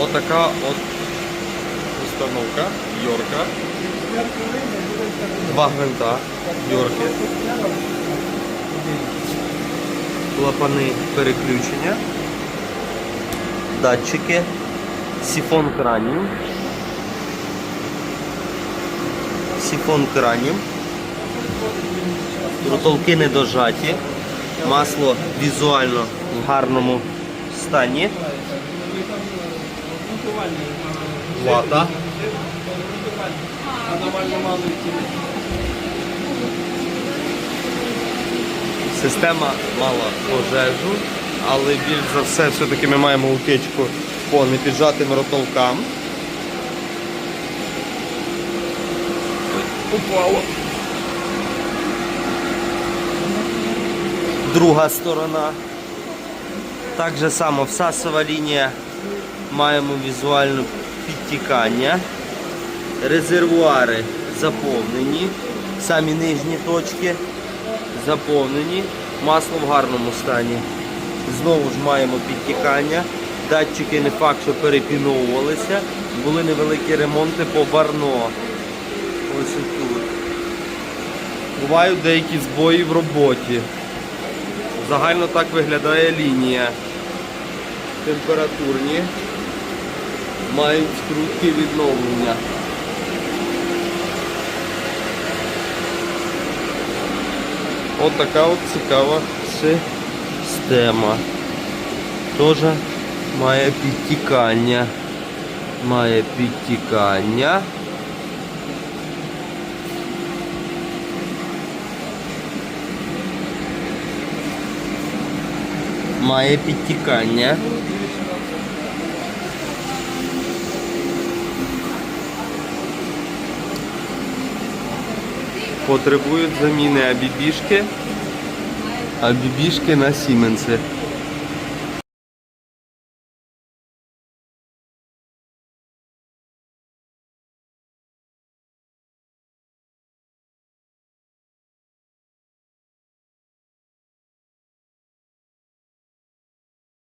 отака от установка Йорка. Два гвинта Йорки. Клапани переключення. Датчики. Сифон кранів. Сифон кранів. Рутолки не дожаті. Масло візуально в гарному стані. Вата. Система мала пожежу, але більш за все все-таки ми маємо утечку по непіджатим ротолкам. Ой, Упало. Друга сторона. Так же само всасова лінія маємо візуальне підтікання. Резервуари заповнені. Самі нижні точки заповнені. Масло в гарному стані. Знову ж маємо підтікання. Датчики не факт, що перепіновувалися. Були невеликі ремонти по барно. Ось тут. Бувають деякі збої в роботі. Загально так виглядає лінія. Температурні. Мають скрутки відновлення. От така от цікава система. Теж має підтікання. Має підтікання. Має підтікання. Потребують заміни абібішки, абібішки на сіменси.